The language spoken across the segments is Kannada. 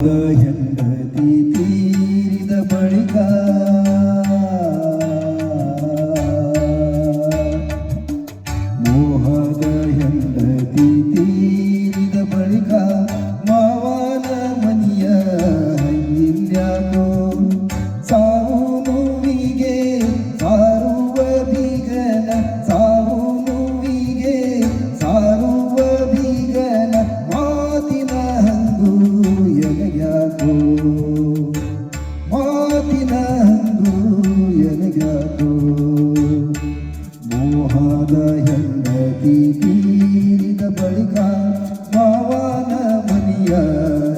ಹೆಂಡತಿ ಮೋಹದ ಹೆಂಡತಿ ತೀರಿದ ಬಳಿಕ ಮಾವನ ಮನೆಯ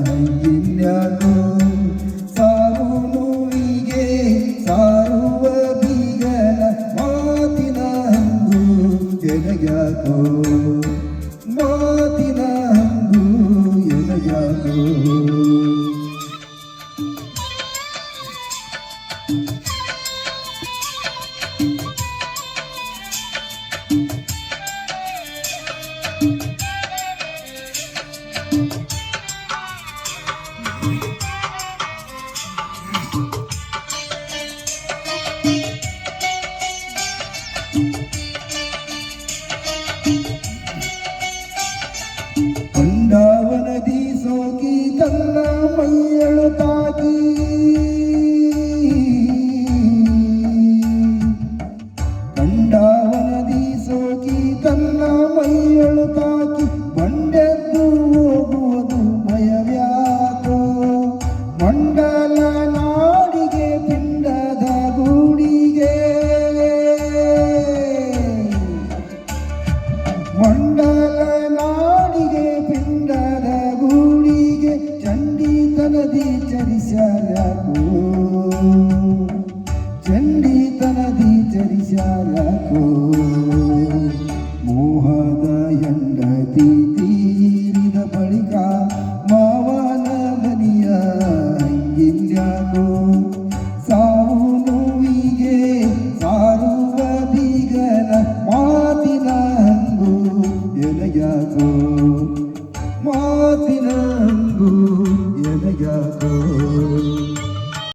ಹೈಯಿಲ್ಯಾಕೋ ಸಾರು ನೋವಿಗೆ ಸಾರುವ ಬೀಗನ ಮಾತಿನ ಹಂಗು ಎನಗ್ಯಾಕೋ ಮಾತಿನ Thank you. ಮಂಡಲ ನಾಡಿಗೆ ಪಿಂಡದ ಗೂಡಿಗೆ ಚಂಡಿ ತನದಿ ಚರಿಸಲಕು ಚಂಡಿ ತನದಿ ಚರಿಸಲಕು ದಿನ ಎನಗಾಗೋ